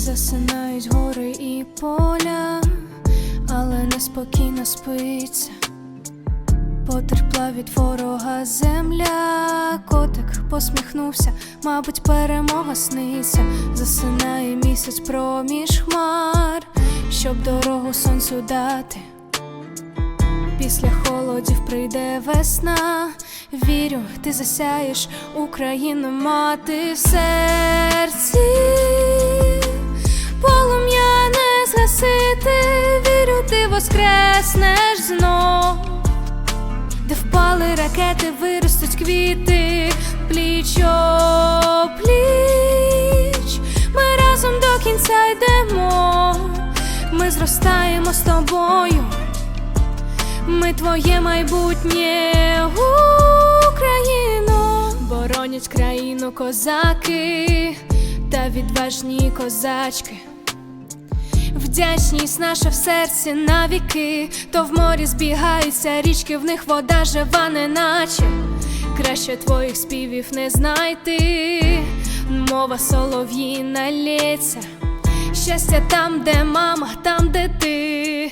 зелені поля, але неспокійно спиться. Потерпла від ворога земля, котик посміхнувся, мабуть, перемога сниться, засинає місяць проміж хмар, щоб дорогу сонцю дати. Після холодів прийде весна. Вірю, ти засяєш Україну мати в воскреснеш знов. Де впали ракети, виростуть квіти, пліч о пліч. Ми разом до кінця йдемо, ми зростаємо з тобою. Ми твоє майбутнє Україно, боронять країну козаки та відважні козачки. Вдячність наша в серці навіки, то в морі збігаються річки, в них вода жива, неначе краще твоїх співів не знайти. Мова солов'їна лється, щастя там, де мама, там, де ти,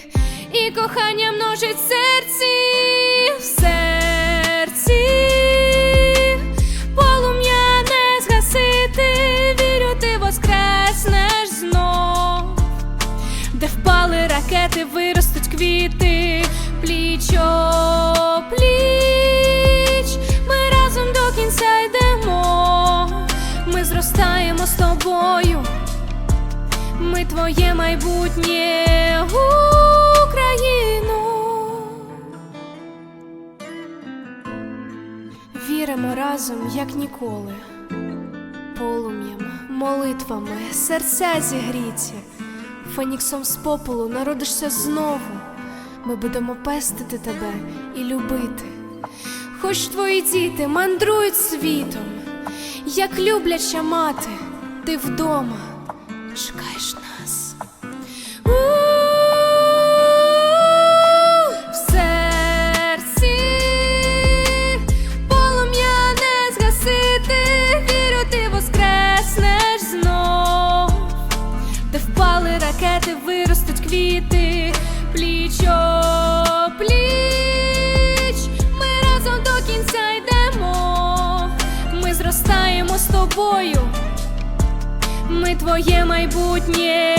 і кохання множить серці, ракети, виростуть квіти, пліч о пліч. Ми разом до кінця йдемо, ми зростаємо з тобою. Ми твоє майбутнє Україно. Віримо разом, як ніколи, полум'ям, молитвами, серця зігріті. Феніксом з попелу народишся знову. Ми будемо пестити тебе і любити. Хоч твої діти мандрують світом, як любляча мати, ти вдома чекаєш нас. З тобою. Ми твоє майбутнє.